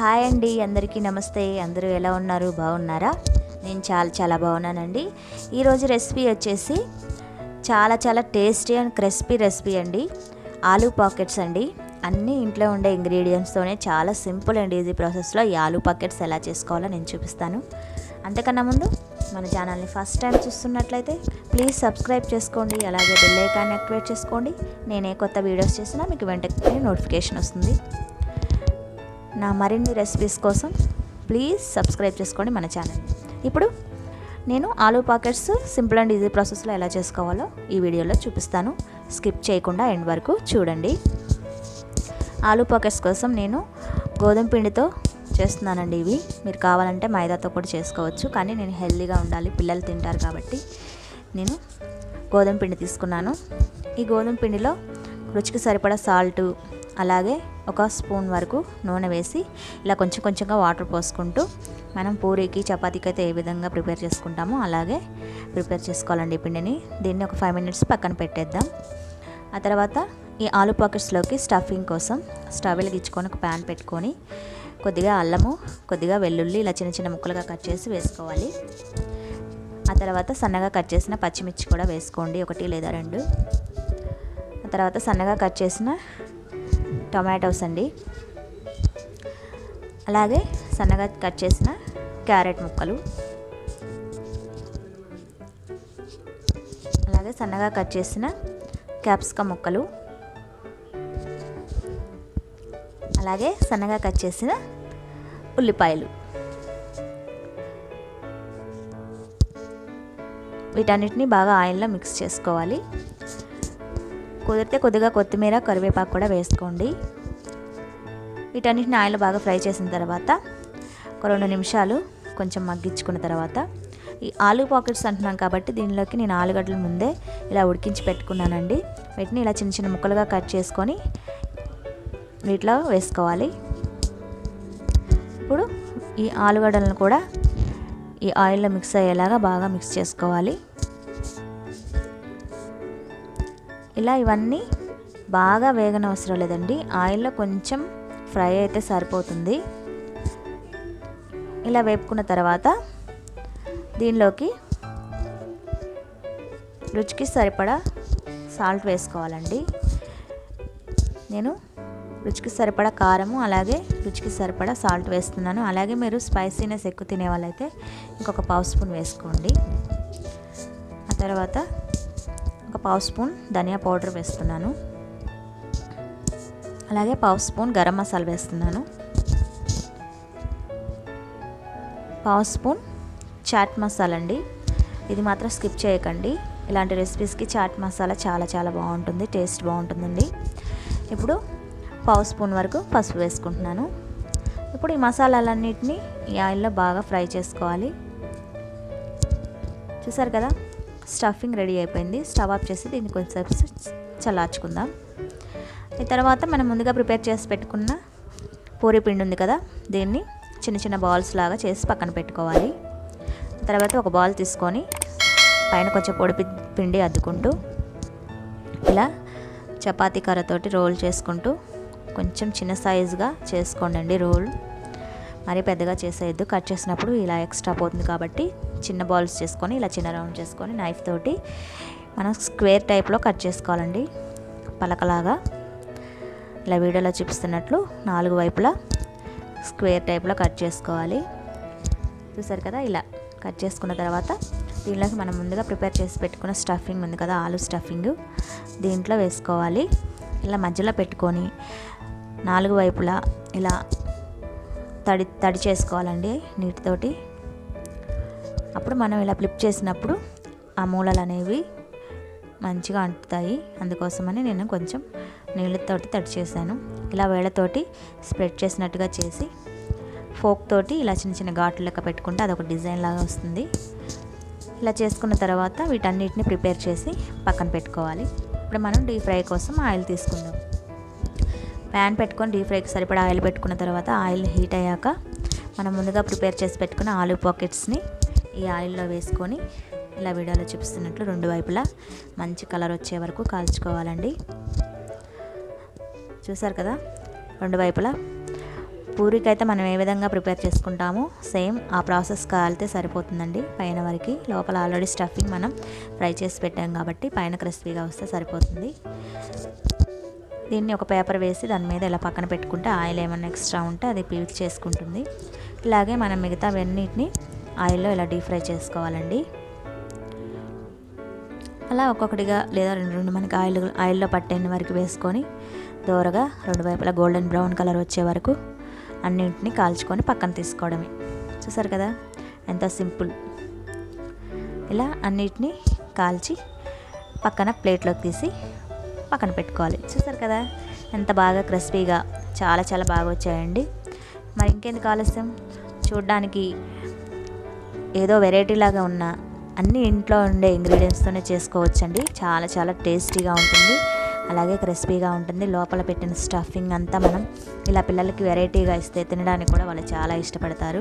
Hi అండి అందరికీ నమస్తే. అందరూ ఎలా ఉన్నారు? బాగున్నారా? నేను చాలా చాలా బాగున్నానండి. ఈరోజు రెసిపీ వచ్చేసి చాలా చాలా టేస్టీ అండ్ క్రిస్పీ రెసిపీ అండి. ఆలూ పాకెట్స్ అండి. అన్నీ ఇంట్లో ఉండే ఇంగ్రీడియంట్స్తోనే చాలా సింపుల్ అండ్ ఈజీ ప్రాసెస్లో ఈ ఆలూ పాకెట్స్ ఎలా చేసుకోవాలో నేను చూపిస్తాను. అంతకన్నా ముందు మన ఛానల్ని ఫస్ట్ టైం చూస్తున్నట్లయితే ప్లీజ్ సబ్స్క్రైబ్ చేసుకోండి అలాగే బెల్ ఐకాన్ యాక్టివేట్ చేసుకోండి. నేనే కొత్త వీడియోస్ చేసినా మీకు వెంటనే నోటిఫికేషన్ వస్తుంది. నా మరిన్ని రెసిపీస్ కోసం ప్లీజ్ సబ్స్క్రైబ్ చేసుకోండి మన ఛానల్ ఇప్పుడు నేను aloo pockets simple and easy ప్రాసెస్లో ఎలా చేసుకోవాలో ఈ వీడియోలో చూపిస్తాను. స్కిప్ చేయకుండా ఎండ్ వరకు చూడండి. ఆలూ పాకెట్స్ కోసం నేను గోధుమ పిండితో చేస్తున్నానండి ఇవి. మీరు కావాలంటే మైదాతో కూడా చేసుకోవచ్చు. కానీ నేను హెల్తీగా ఉండాలి పిల్లలు తింటారు కాబట్టి నేను గోధుమ పిండి తీసుకున్నాను. ఈ గోధుమ పిండిలో రుచికి సరిపడా సాల్టు అలాగే ఒక స్పూన్ వరకు నూనె వేసి ఇలా కొంచెం కొంచెంగా వాటర్ పోసుకుంటూ మనం పూరీకి చపాతీకి అయితే ఏ విధంగా ప్రిపేర్ చేసుకుంటామో అలాగే ప్రిపేర్ చేసుకోవాలండి ఈ పిండిని. దీన్ని ఒక ఫైవ్ మినిట్స్ పక్కన పెట్టేద్దాం. ఆ తర్వాత ఈ ఆలు పాకెట్స్లోకి స్టఫింగ్ కోసం స్టవ్ వెలిగించుకొని ఒక ప్యాన్ పెట్టుకొని కొద్దిగా అల్లము కొద్దిగా వెల్లుల్లి ఇలా చిన్న చిన్న ముక్కలుగా కట్ చేసి వేసుకోవాలి. ఆ తర్వాత సన్నగా కట్ చేసిన పచ్చిమిర్చి కూడా వేసుకోండి ఒకటి లేదా రెండు. ఆ తర్వాత సన్నగా కట్ చేసిన టొమాటోస్ అండి. అలాగే సన్నగా కట్ చేసిన క్యారెట్ ముక్కలు. అలాగే సన్నగా కట్ చేసిన క్యాప్సికమ్ ముక్కలు. అలాగే సన్నగా కట్ చేసిన ఉల్లిపాయలు. వీటన్నిటిని బాగా ఆయిల్లో మిక్స్ చేసుకోవాలి. కుదిరితే కొద్దిగా కొత్తిమీర కరివేపాకు కూడా వేసుకోండి. వీటన్నిటిని ఆయిల్ బాగా ఫ్రై చేసిన తర్వాత ఒక రెండు నిమిషాలు కొంచెం మగ్గించుకున్న తర్వాత ఈ ఆలు పాకెట్స్ అంటున్నాం కాబట్టి దీనిలోకి నేను ఆలుగడ్డల ముందే ఇలా ఉడికించి పెట్టుకున్నానండి. వీటిని ఇలా చిన్న చిన్న ముక్కలుగా కట్ చేసుకొని వీటిలో వేసుకోవాలి. ఇప్పుడు ఈ ఆలుగడ్డలను కూడా ఈ ఆయిల్లో మిక్స్ అయ్యేలాగా బాగా మిక్స్ చేసుకోవాలి. ఇలా ఇవన్నీ బాగా వేగనవసరం లేదండి. ఆయిల్లో కొంచెం ఫ్రై అయితే సరిపోతుంది. ఇలా వేపుకున్న తర్వాత దీనిలోకి రుచికి సరిపడా సాల్ట్ వేసుకోవాలండి. నేను రుచికి సరిపడా కారము అలాగే రుచికి సరిపడా సాల్ట్ వేస్తున్నాను. అలాగే మీరు స్పైసీనెస్ ఎక్కువ తినే వాళ్ళైతే ఇంకొక పావు స్పూన్ వేసుకోండి. ఆ తర్వాత ఒక పావు స్పూన్ ధనియా పౌడర్ వేస్తున్నాను. అలాగే పావు స్పూన్ గరం మసాలా వేస్తున్నాను. పావు స్పూన్ చాట్ మసాలా అండి. ఇది మాత్రం స్కిప్ చేయకండి. ఇలాంటి రెసిపీస్కి చాట్ మసాలా చాలా చాలా బాగుంటుంది టేస్ట్ బాగుంటుందండి. ఇప్పుడు పావు స్పూన్ వరకు పసుపు వేసుకుంటున్నాను. ఇప్పుడు ఈ మసాలాలన్నింటినీ ఈ ఆయిల్లో బాగా ఫ్రై చేసుకోవాలి. చూసారు కదా? స్టఫింగ్ రెడీ అయిపోయింది. స్టవ్ ఆఫ్ చేసి దీన్ని కొంచెంసేపు చల్లార్చుకుందాం. తర్వాత మనం ముందుగా ప్రిపేర్ చేసి పెట్టుకున్న పూరి పిండి ఉంది కదా దీన్ని చిన్న చిన్న బాల్స్ లాగా చేసి పక్కన పెట్టుకోవాలి. తర్వాత ఒక బాల్ తీసుకొని పైన కొంచెం పొడి పిండి అద్దుకుంటూ ఇలా చపాతీ కర్రతోటి రోల్ చేసుకుంటూ కొంచెం చిన్న సైజుగా చేసుకోండి రోల్. మరీ పెద్దగా చేసేయద్దు. కట్ చేసినప్పుడు ఇలా ఎక్స్ట్రా పోతుంది కాబట్టి చిన్న బాల్స్ చేసుకొని ఇలా చిన్న రౌండ్ చేసుకొని నైఫ్ తోటి మనం స్క్వేర్ టైప్లో కట్ చేసుకోవాలండి. పలకలాగా ఇలా వీడియోలో చూపిస్తున్నట్లు నాలుగు వైపులా స్క్వేర్ టైప్లో కట్ చేసుకోవాలి. చూసారు కదా? ఇలా కట్ చేసుకున్న తర్వాత దీనిలోకి మనం ముందుగా ప్రిపేర్ చేసి పెట్టుకున్న స్టఫింగ్ ఉంది కదా? ఆలు స్టఫింగ్ దీంట్లో వేసుకోవాలి. ఇలా మధ్యలో పెట్టుకొని నాలుగు వైపులా ఇలా తడి తడి చేసుకోవాలండి నీటితోటి. అప్పుడు మనం ఇలా ఫ్లిప్ చేసినప్పుడు ఆ మూలలు అనేవి మంచిగా అంటుతాయి. అందుకోసమని నేను కొంచెం నీళ్ళతోటి తడి చేశాను. ఇలా వేళ్ళతోటి స్ప్రెడ్ చేసినట్టుగా చేసి ఫోక్ తోటి ఇలా చిన్న చిన్న ఘాట్లు లెక్క పెట్టుకుంటే అదొక డిజైన్ లాగా వస్తుంది. ఇలా చేసుకున్న తర్వాత వీటన్నిటిని ప్రిపేర్ చేసి పక్కన పెట్టుకోవాలి. ఇప్పుడు మనం డీప్ ఫ్రై కోసం ఆయిల్ తీసుకుందాం. ప్యాన్ పెట్టుకొని డీప్ ఫ్రైకి సరిపడా ఆయిల్ పెట్టుకున్న తర్వాత ఆయిల్ హీట్ అయ్యాక మనం ముందుగా ప్రిపేర్ చేసి పెట్టుకున్న ఆలు పాకెట్స్ని ఈ ఆయిల్లో వేసుకొని ఇలా వీడియోలో చూపిస్తున్నట్లు రెండు వైపులా మంచి కలర్ వచ్చే వరకు కాల్చుకోవాలండి. చూసారు కదా? రెండు వైపులా. పూరికి అయితే మనం ఏ విధంగా ప్రిపేర్ చేసుకుంటామో సేమ్ ఆ ప్రాసెస్ కాలితే సరిపోతుందండి. పైన వరకు లోపల ఆల్రెడీ స్టఫింగ్ మనం ఫ్రై చేసి పెట్టాం కాబట్టి పైన క్రిస్పీగా వస్తే సరిపోతుంది. దీన్ని ఒక పేపర్ వేసి దాని మీద ఇలా పక్కన పెట్టుకుంటే ఆయిల్ ఏమైనా ఎక్స్ట్రా ఉంటే అది పీల్ చేసుకుంటుంది. ఇలాగే మనం మిగతావన్నిటిని ఆయిల్లో ఇలా డీప్ ఫ్రై చేసుకోవాలండి. అలా ఒక్కొక్కటిగా లేదా రెండు రెండు మనకి ఆయిల్ ఆయిల్లో పట్టేని వరకు వేసుకొని దోరగా రెండు వైపులా గోల్డెన్ బ్రౌన్ కలర్ వచ్చే వరకు అన్నింటిని కాల్చుకొని పక్కన తీసుకోవడమే. చూసారు కదా? ఎంత సింపుల్. ఇలా అన్నిటినీ కాల్చి పక్కన ప్లేట్లోకి తీసి పక్కన పెట్టుకోవాలి. చూసారు కదా? ఎంత బాగా క్రిస్పీగా చాలా చాలా బాగా వచ్చాయండి. మరి ఇంకెందుకు ఆలస్యం? చూడడానికి ఏదో వెరైటీ లాగా ఉన్న అన్ని ఇంట్లో ఉండే ఇంగ్రీడియంట్స్తోనే చేసుకోవచ్చండి. చాలా చాలా టేస్టీగా ఉంటుంది. అలాగే క్రిస్పీగా ఉంటుంది. లోపల పెట్టిన స్టఫింగ్ అంతా మనం ఇలా పిల్లలకి వెరైటీగా ఇస్తే తినడానికి కూడా వాళ్ళు చాలా ఇష్టపడతారు.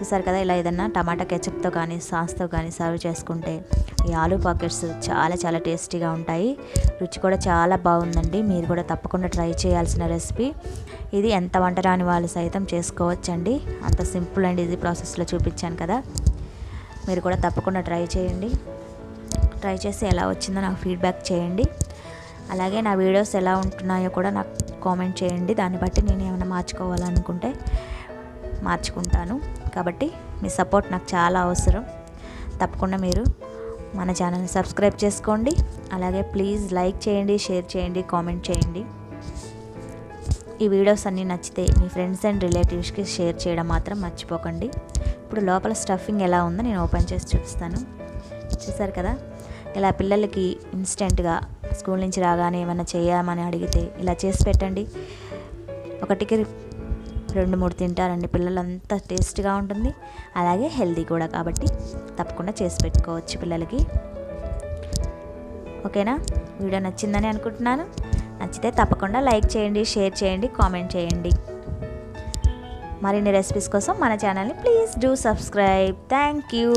చూసారు కదా ఇలా ఏదన్నా టమాటా కెచప్తో కానీ సాస్తో కానీ సర్వ్ చేసుకుంటే ఈ ఆలూ పాకెట్స్ చాలా చాలా టేస్టీగా ఉంటాయి. రుచి కూడా చాలా బాగుందండి. మీరు కూడా తప్పకుండా ట్రై చేయాల్సిన రెసిపీ. ఇది ఎంత వంట రాని వాళ్ళు సైతం చేసుకోవచ్చండి. అంత సింపుల్ అండ్ ఈజీ ప్రాసెస్లో చూపించాను కదా. మీరు కూడా తప్పకుండా ట్రై చేయండి. ట్రై చేసి ఎలా వచ్చిందో నాకు ఫీడ్బ్యాక్ చేయండి. అలాగే నా వీడియోస్ ఎలా ఉంటున్నాయో కూడా నాకు కామెంట్ చేయండి. దాన్ని బట్టి నేను ఏమైనా మార్చుకోవాలనుకుంటే మార్చుకుంటాను. కాబట్టి మీ సపోర్ట్ నాకు చాలా అవసరం. తప్పకుండా మీరు మన ఛానల్ని సబ్స్క్రైబ్ చేసుకోండి. అలాగే ప్లీజ్ లైక్ చేయండి షేర్ చేయండి కామెంట్ చేయండి. ఈ వీడియోస్ అన్నీ నచ్చితే మీ ఫ్రెండ్స్ అండ్ రిలేటివ్స్కి షేర్ చేయడం మాత్రం మర్చిపోకండి. ఇప్పుడు లోపల స్టఫింగ్ ఎలా ఉందో నేను ఓపెన్ చేసి చూపిస్తాను. చూసారు కదా? ఇలా పిల్లలకి ఇన్స్టెంట్గా స్కూల్ నుంచి రాగానే ఏమైనా చేయమని అడిగితే ఇలా చేసి పెట్టండి. ఒకటికి రెండు మూడు తింటారండి. పిల్లలంతా టేస్ట్గా ఉంటుంది. అలాగే హెల్దీ కూడా కాబట్టి తప్పకుండా చేసి పెట్టుకోవచ్చు పిల్లలకి. ఓకేనా? వీడియో నచ్చిందని అనుకుంటున్నాను. నచ్చితే తప్పకుండా లైక్ చేయండి షేర్ చేయండి కామెంట్ చేయండి. మరిన్ని రెసిపీస్ కోసం మన ఛానల్ని please do subscribe. Thank you